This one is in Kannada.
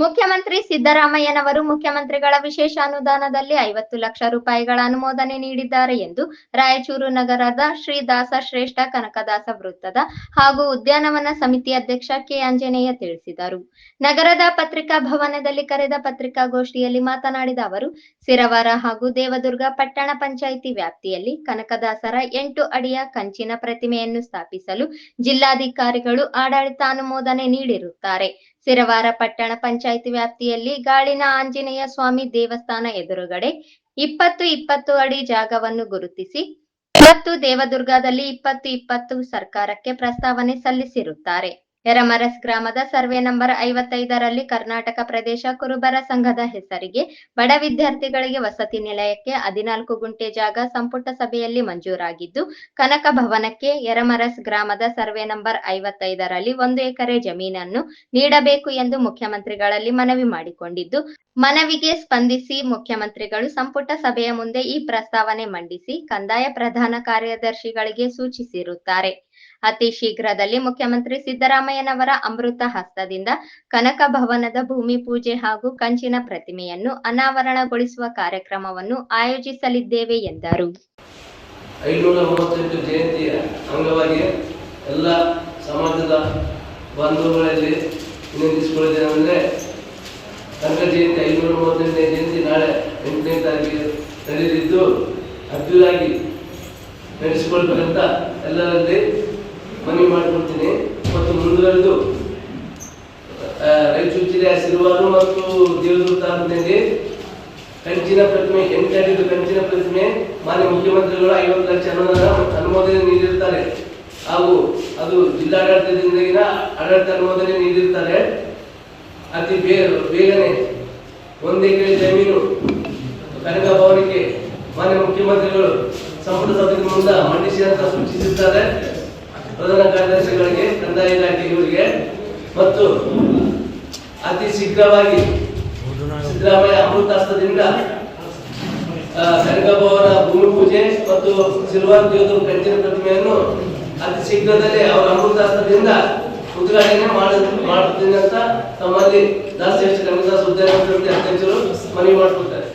ಮುಖ್ಯಮಂತ್ರಿ ಸಿದ್ದರಾಮಯ್ಯನವರು ಮುಖ್ಯಮಂತ್ರಿಗಳ ವಿಶೇಷ ಅನುದಾನದಲ್ಲಿ ಐವತ್ತು ಲಕ್ಷ ರೂಪಾಯಿಗಳ ಅನುಮೋದನೆ ನೀಡಿದ್ದಾರೆ ಎಂದು ರಾಯಚೂರು ನಗರದ ಶ್ರೀ ದಾಸ ಶ್ರೇಷ್ಠ ಕನಕದಾಸ ವೃತ್ತದ ಹಾಗೂ ಉದ್ಯಾನವನ ಸಮಿತಿ ಅಧ್ಯಕ್ಷ ಕೆ. ಆಂಜನೇಯ ತಿಳಿಸಿದರು. ನಗರದ ಪತ್ರಿಕಾ ಭವನದಲ್ಲಿ ಕರೆದ ಪತ್ರಿಕಾಗೋಷ್ಠಿಯಲ್ಲಿ ಮಾತನಾಡಿದ ಅವರು ಸಿರವಾರ ಹಾಗೂ ದೇವದುರ್ಗ ಪಟ್ಟಣ ಪಂಚಾಯಿತಿ ವ್ಯಾಪ್ತಿಯಲ್ಲಿ ಕನಕದಾಸರ ಎಂಟು ಅಡಿಯ ಕಂಚಿನ ಪ್ರತಿಮೆಯನ್ನು ಸ್ಥಾಪಿಸಲು ಜಿಲ್ಲಾಧಿಕಾರಿಗಳು ಆಡಳಿತ ಅನುಮೋದನೆ ನೀಡಿರುತ್ತಾರೆ. ಸಿರವಾರ ಪಟ್ಟಣ ಪಂಚಾಯಿತಿ ವ್ಯಾಪ್ತಿಯಲ್ಲಿ ಗಾಳಿನ ಆಂಜನೇಯ ಸ್ವಾಮಿ ದೇವಸ್ಥಾನ ಎದುರುಗಡೆ ಇಪ್ಪತ್ತು ಇಪ್ಪತ್ತು ಅಡಿ ಜಾಗವನ್ನು ಗುರುತಿಸಿ, ಮತ್ತು ದೇವದುರ್ಗದಲ್ಲಿ ಇಪ್ಪತ್ತು ಇಪ್ಪತ್ತು ಸರ್ಕಾರಕ್ಕೆ ಪ್ರಸ್ತಾವನೆ ಸಲ್ಲಿಸಿರುತ್ತಾರೆ. ಯರಮರಸ್ ಗ್ರಾಮದ ಸರ್ವೆ ನಂಬರ್ ಐವತ್ತೈದರಲ್ಲಿ ಕರ್ನಾಟಕ ಪ್ರದೇಶ ಕುರುಬರ ಸಂಘದ ಹೆಸರಿಗೆ ಬಡ ವಿದ್ಯಾರ್ಥಿಗಳಿಗೆ ವಸತಿ ನಿಲಯಕ್ಕೆ ಹದಿನಾಲ್ಕು ಗುಂಟೆ ಜಾಗ ಸಂಪುಟ ಸಭೆಯಲ್ಲಿ ಮಂಜೂರಾಗಿದ್ದು, ಕನಕ ಭವನಕ್ಕೆ ಯರಮರಸ್ ಗ್ರಾಮದ ಸರ್ವೆ ನಂಬರ್ ಐವತ್ತೈದರಲ್ಲಿ ಒಂದು ಎಕರೆ ಜಮೀನನ್ನು ನೀಡಬೇಕು ಎಂದು ಮುಖ್ಯಮಂತ್ರಿಗಳಲ್ಲಿ ಮನವಿ ಮಾಡಿಕೊಂಡಿದ್ದು, ಮನವಿಗೆ ಸ್ಪಂದಿಸಿ ಮುಖ್ಯಮಂತ್ರಿಗಳು ಸಂಪುಟ ಸಭೆಯ ಮುಂದೆ ಈ ಪ್ರಸ್ತಾವನೆ ಮಂಡಿಸಿ, ಕಂದಾಯ ಪ್ರಧಾನ ಕಾರ್ಯದರ್ಶಿಗಳಿಗೆ ಸೂಚಿಸಿರುತ್ತಾರೆ. ಅತಿ ಶೀಘ್ರದಲ್ಲಿ ಮುಖ್ಯಮಂತ್ರಿ ಸಿದ್ದರಾಮಯ್ಯನವರ ಅಮೃತ ಹಸ್ತದಿಂದ ಕನಕ ಭವನದ ಭೂಮಿ ಪೂಜೆ ಹಾಗೂ ಕಂಚಿನ ಪ್ರತಿಮೆಯನ್ನು ಅನಾವರಣಗೊಳಿಸುವ ಕಾರ್ಯಕ್ರಮವನ್ನು ಆಯೋಜಿಸಲಿದ್ದೇವೆ ಎಂದರು. ಜಯಂತಿಯ ಅಂಗವಾಗಿ ಎಲ್ಲ ಸಮಾಜದ ಬಂಧುಗಳಲ್ಲಿ ವಿನಂತಿಸಿಕೊಳ್ಳುವುದೇನೆಂದರೆ ಕನಕ ಜಯಂತಿ ಐನೂರ ಮೂವತ್ತೆಂಟನೇ ಜಯಂತಿ ನಾಳೆ ಎಂಟನೇ ತಾರೀಕಿಗೆ ನಡೆದಿದ್ದು ಅದ್ದೂರಾಗಿ ನಡೆಸಿಕೊಳ್ಬೇಕಂತ ಎಲ್ಲರಲ್ಲಿ ಮನವಿ ಮಾಡಿಕೊಳ್ತೇನೆ. ಮತ್ತು ಮುಂದುವರೆದು ರಾಯಚೂರು ಜಿಲ್ಲೆಯ ಸಿರುವಾರು ಮತ್ತು ದೇವದೂರು ತಾಲೂಕಿನಲ್ಲಿ ಕಂಚಿನ ಪ್ರತಿಮೆ, ಎಂಟು ಕಂಚಿನ ಪ್ರತಿಮೆ, ಮಾನ್ಯ ಮುಖ್ಯಮಂತ್ರಿಗಳು ಐವತ್ತು ಲಕ್ಷ ಅನುದಾನ ಅನುಮೋದನೆ ನೀಡಿರುತ್ತಾರೆ. ಹಾಗೂ ಅದು ಜಿಲ್ಲಾಡಳಿತದಿಂದಿನ ಆಡಳಿತ ಅನುಮೋದನೆ ನೀಡಿರುತ್ತಾರೆ. ಅತಿ ಬೇಗನೆ ಒಂದು ಎಕರೆ ಜಮೀನು ಕನಕ ಭವನಕ್ಕೆ ಮಾನ್ಯ ಮುಖ್ಯಮಂತ್ರಿಗಳು ಸಂಪುಟ ಸಭೆಗೆ ಮುಂದೆ ಮಂಡಿಸಿದಂತ ಸೂಚಿಸಿದ್ದಾರೆ. ಪ್ರಧಾನ ಕಾರ್ಯದರ್ಶಿಗಳಿಗೆ, ಕಂದಾಯ ಇಲಾಖೆಯವರಿಗೆ ಮತ್ತು ಅತಿ ಶೀಘ್ರವಾಗಿ ಸಿದ್ದರಾಮಯ್ಯ ಅಮೃತಾಸ್ತ್ರದಿಂದ ಸಂಗಮವರ ಭೂಮಿ ಪೂಜೆ ಮತ್ತು ಸಿಲ್ವರ್ ದೇವದ ಕಂಚಿನ ಪ್ರತಿಮೆಯನ್ನು ಅತಿ ಶೀಘ್ರದಲ್ಲಿ ಅವರ ಅಮೃತಾಸ್ತ್ರದಿಂದ ಉದ್ಘಾಟನೆ ಮಾಡ, ಮಾಡುತ್ತೀನಿ ಅಂತ ತಮ್ಮಲ್ಲಿ ದಾಸ ಕನಕದಾಸ ಉದ್ಯಾನ ಸಮಿತಿ ಅಧ್ಯಕ್ಷರು ಮನವಿ ಮಾಡಿಕೊಡ್ತಾರೆ.